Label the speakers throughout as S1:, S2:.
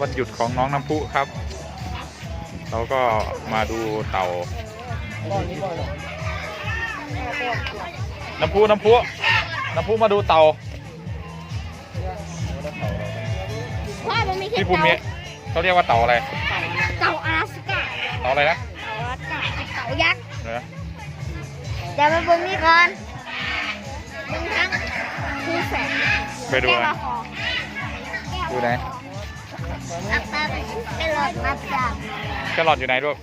S1: วันหยุดของน้องน้ำพุครับ เราก็มาดูเต่า น้ำพุน้ำพุน้ำพุมาดูเต่า
S2: ว่ามันมีแค่
S1: ที่ภูมิเขาเรียกว่าเต่าอะไร
S2: เต่าอาลาสก้า
S1: เต่าอะไรนะ
S2: เต่าอาลาสก้าเต่ายักษ์
S1: เนอะ
S2: เดี๋ยวไปเบิ่งนี่ก่อนเบิ่งทั้งคือแสง
S1: ไปดู
S2: แก้ว
S1: นะ
S2: ละคอ
S1: ดูไหน
S2: อัปตาไปเป็นรถมาจับ
S1: แครอทอยู่ไหนลูก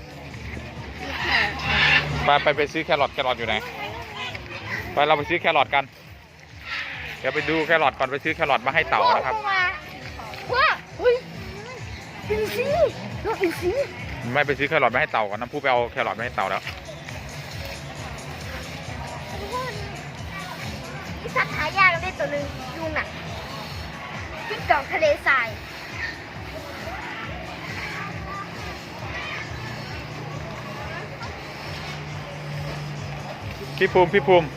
S1: ไปไปไปซื้อแครอทแครอทอยู่ไหนไปเราไปซื้อแครอทกัน เดี๋ยวไปดูแครอทก่อนไปซื้อแครอทมาให้เต่านะครับ
S2: ว้าอุ้ยอินซีนกอินซี
S1: ไม่ไปซื้อแครอทมาให้เต่าก่อนน้ำพุไปเอาแครอทมาให้เต่าแล้ว
S2: มีสัตว์หายากได้ตัวหนึ่งยุงน่ะที่เกาะทะเลทราย
S1: พี่ภูมิพี่ภูมิ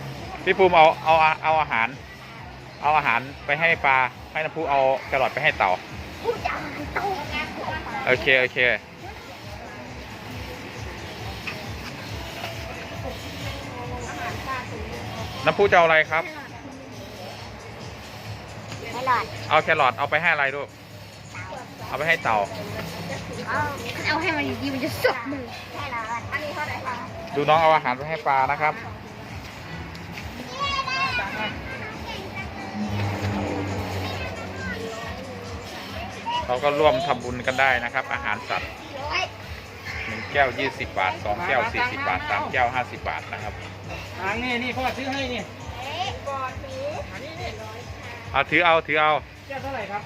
S1: พี่ภูมิเอาเอาเอาอาหาร เอาอาหารไปให้ปลาให้น้ำพุเอาแครอทไปให้เต่า
S2: ผู้จังเต่า
S1: โอเคโอเคน้ำพุจะเอาอะไรครับ
S2: ไม่หลอด
S1: เอาแครอทเอาไปให้อะไรลูกเอาไปให้เต่า
S2: เอาเอาให้มันอยู่ดีมันจะสุกมือแค่หลอดอันนี้เท่าไหร่คะ
S1: ดูน้องเอาอาหารไปให้ปลานะครับ เราก็ร่วมทำบุญกันได้นะครับ อาหารสัตว์หนึ่งแก้ว20บาทสองแก้ว40บาทสามแก้ว50บาทนะครับ
S3: ทางนี่นี่พ่อซื้อให้นี่
S1: เอาถือเอาถือเอา
S3: แก้วเท่าไหร่ครับ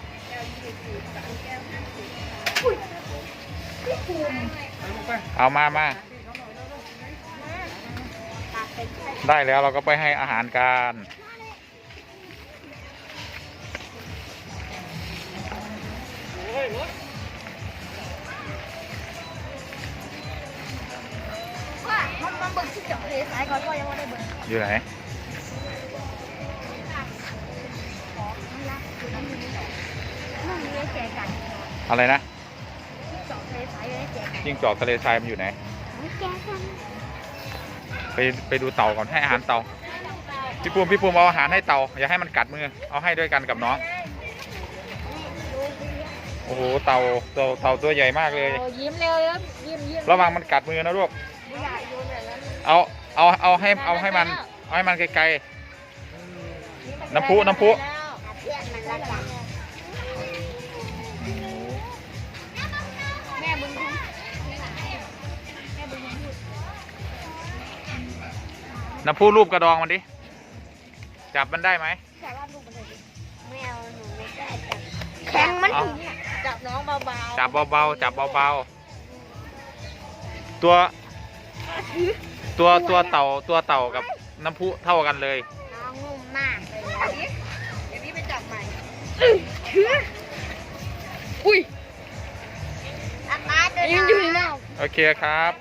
S3: เอาลงไป
S1: เอามามา ได้แล้วเราก็ไปให้อาหารกัน
S2: ว่ามันมันเบิ่งที่เจาะทะเลทรายก่อนก็ยังไม่ได้เบิ่ง
S1: อยู่ไหน
S2: มันมีไอ้แจกัน
S1: อะไรนะ
S2: เจาะทะเลทรายไอ้แจกัน
S1: จิ้งจอกทะเลทรายมันอยู่ไหน
S2: ไอ้แจกัน
S1: ไปไปดูเต่าก่อนให้อาหารเต่าพี่ปูมพี่ปูมเอาอาหารให้เต่าอย่าให้มันกัดมือเอาให้ด้วยกันกับน้องโอ้โหเต่าเต่าเต่าตัวใหญ่มากเลย
S2: ยิ้มเร็วยิ้มยิ้ม
S1: ระวังมันกัดมือนะลูก
S2: ไม่อยากโยนแบบนั้น
S1: เอาเอาเอาให้เอาให้มันเอาให้มันไกลๆน้ำพุน้ำพุ น้ำพุรูปกระดองมันดิ จับมันได้ไหม
S2: แต่ว่าลูกมันเลยไม่เอาหนูไม่ได้จับแข็งมันถึงน่ะจับน้องเบา
S1: จับเบาๆจับเบาๆตัว
S2: ๆ
S1: ตัวตัวเต่าตัวเต่ากับน้ำพุเท่ากันเลย
S2: น้องนุ่มมากเลยเดี๋ยวนี้ไปจับใหม่อุ้ยอาการเดินอยู่ในน้ำ
S1: โอเคครับ